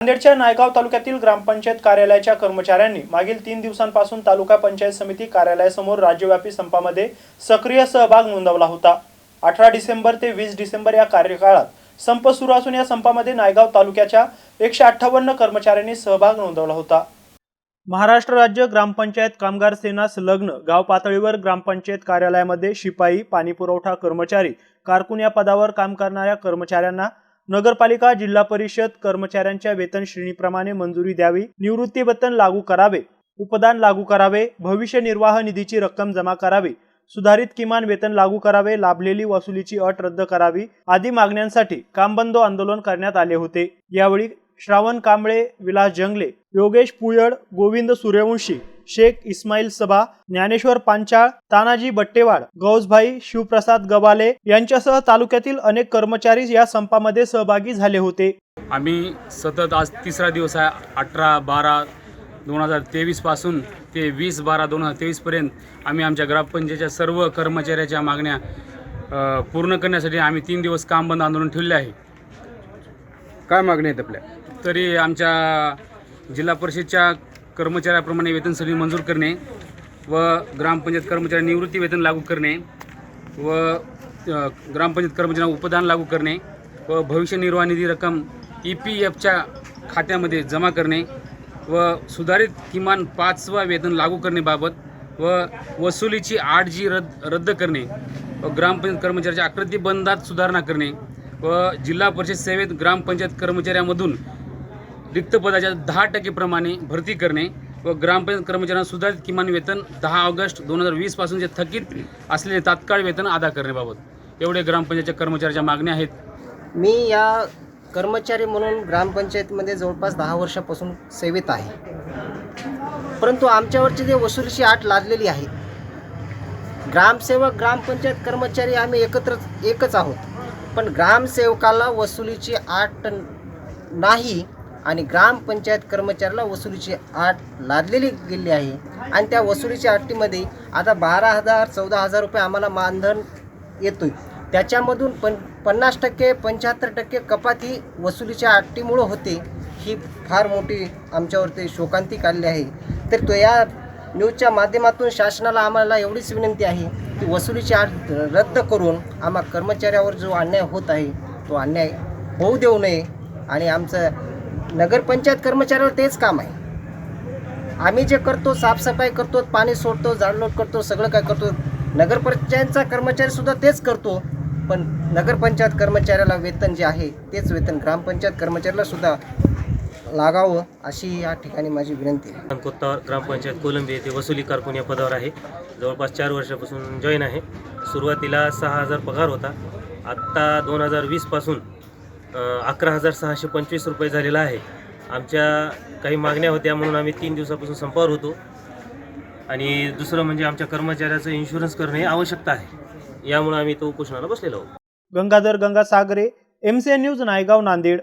नांदेडच्या नायगाव तालुक्यातील ग्रामपंचायत कार्यालयाच्या कर्मचाऱ्यांनी मागील तीन दिवसांपासून तालुका पंचायत समिती कार्यालयासमोर राज्यव्यापी संपामध्ये सक्रिय सहभाग नोंदवला होता. अठरा डिसेंबर ते वीस डिसेंबर या कार्यकाळात संप सुरू असून या संपामध्ये नायगाव तालुक्याच्या एकशे अठ्ठावन्न कर्मचाऱ्यांनी सहभाग नोंदवला होता. महाराष्ट्र राज्य ग्रामपंचायत कामगार सेना संलग्न गाव पातळीवर ग्रामपंचायत कार्यालयामध्ये शिपाई पाणीपुरवठा कर्मचारी कारकून या पदावर काम करणाऱ्या कर्मचाऱ्यांना नगरपालिका जिल्हा परिषद कर्मचाऱ्यांच्या वेतन श्रेणीप्रमाणे मंजुरी द्यावी निवृत्ती वेतन लागू करावे उपदान लागू करावे भविष्य निर्वाह निधीची रक्कम जमा करावी सुधारित किमान वेतन लागू करावे लाभलेली वसुलीची अट रद्द करावी आदी मागण्यांसाठी कामबंद आंदोलन करण्यात आले होते. यावेळी श्रावण कांबळे विलास जंगले योगेश पुयड गोविंद सूर्यवंशी शेख इस्माईल सबा ज्ञानेश्वर पांचाळ तानाजी बट्टेवाड गौसभाई शिवप्रसाद गबाले यांच्यासह तालुक्यातील अनेक कर्मचारी या संपामध्ये सहभागी झाले होते. आम्ही सतत आज तिसरा दिवस आहे अठरा बारा दोन हजार तेवीसपासून ते वीस बारा दोन हजार तेवीसपर्यंत आम्ही आमच्या ग्रामपंचायतच्या सर्व कर्मचाऱ्याच्या मागण्या पूर्ण करण्यासाठी आम्ही तीन दिवस काम बंद आंदोलन ठेवले आहे. काय मागणी आहेत आपल्या? तरी आमच्या जिल्हा परिषदच्या कर्मचाऱ्याप्रमाणे वेतन संधी मंजूर करणे व ग्रामपंचायत कर्मचारी निवृत्ती वेतन लागू करणे व ग्रामपंचायत कर्मचाऱ्यांना उपदान लागू करणे व भविष्य निर्वाह निधी रक्कम ई पी एफच्या खात्यामध्ये जमा करणे व सुधारित किमान पाचवा वेतन लागू करणेबाबत व वसुलीची आठ जी रद्द रद्द करणे व ग्रामपंचायत कर्मचाऱ्याच्या आकृती बंदात सुधारणा करणे व जिल्हा परिषद सेवेत ग्रामपंचायत कर्मचाऱ्यामधून रिक्त पदाच्या दहा टक्केप्रमाणे भरती करणे व ग्रामपंचायत कर्मचाऱ्यांना सुधारित किमान वेतन दहा ऑगस्ट दोन हजार वीसपासून जे थकीत असलेले तात्काळ वेतन अदा करण्याबाबत. एवढे ग्रामपंचायतच्या कर्मचाऱ्याच्या मागण्या आहेत. मी या कर्मचारी म्हणून ग्रामपंचायतमध्ये जवळपास दहा वर्षापासून सेवेत आहे. परंतु आमच्यावरची जे वसुलीची आट लादलेली आहे ग्रामसेवक ग्रामपंचायत कर्मचारी आम्ही एकत्र एकच आहोत. पण ग्रामसेवकाला वसुलीची आट नाही आणि ग्रामपंचायत कर्मचाऱ्याला वसुलीची आट लादलेली गेली आहे. आणि त्या वसुलीच्या अटीमध्ये आता बारा हजार चौदा हजार रुपये आम्हाला मानधन येतो आहे त्याच्यामधून पण पन्नास टक्के पंच्याहत्तर टक्के कपात ही वसुलीच्या अटीमुळं होते. ही फार मोठी आमच्यावरती शोकांतिक आलेली आहे. तर तो या न्यूजच्या माध्यमातून शासनाला आम्हाला एवढीच विनंती आहे की वसुलीची आट रद्द करून आम्हा कर्मचाऱ्यावर जो अन्याय होत आहे तो अन्याय होऊ देऊ नये. आणि आमचं नगरपंचायत कर्मचाऱ्यावर तेच काम आहे. आम्ही जे करतो साफसफाई करतो पाणी सोडतो झाडलोट करतो सगळं काय करतो नगरपंचायतचा कर्मचारीसुद्धा तेच करतो. पण नगरपंचायत कर्मचाऱ्याला वेतन जे आहे तेच वेतन ग्रामपंचायत कर्मचाऱ्याला सुद्धा लागावं अशी या ठिकाणी माझी विनंती आहे. कोत्तावर ग्रामपंचायत कोलंबी येथे वसुली कारकून या पदावर आहे. जवळपास चार वर्षापासून जॉईन आहे. सुरुवातीला सहा हजार पगार होता. आत्ता दोन हजार वीसपासून अकरा हजार सहाशे पंचवीस रुपये झालेला आहे. आमच्या काही मागण्या होत्या म्हणून आम्ही तीन दिवसापासून संपावर होतो. आणि दुसरं म्हणजे आमच्या कर्मचाऱ्याचं इन्शुरन्स करणे आवश्यकता आहे. यामुळे आम्ही तो उपोषणाला बसलेलो आहोत. Gangadhar Gangasagare M C N news Naigaon Nanded.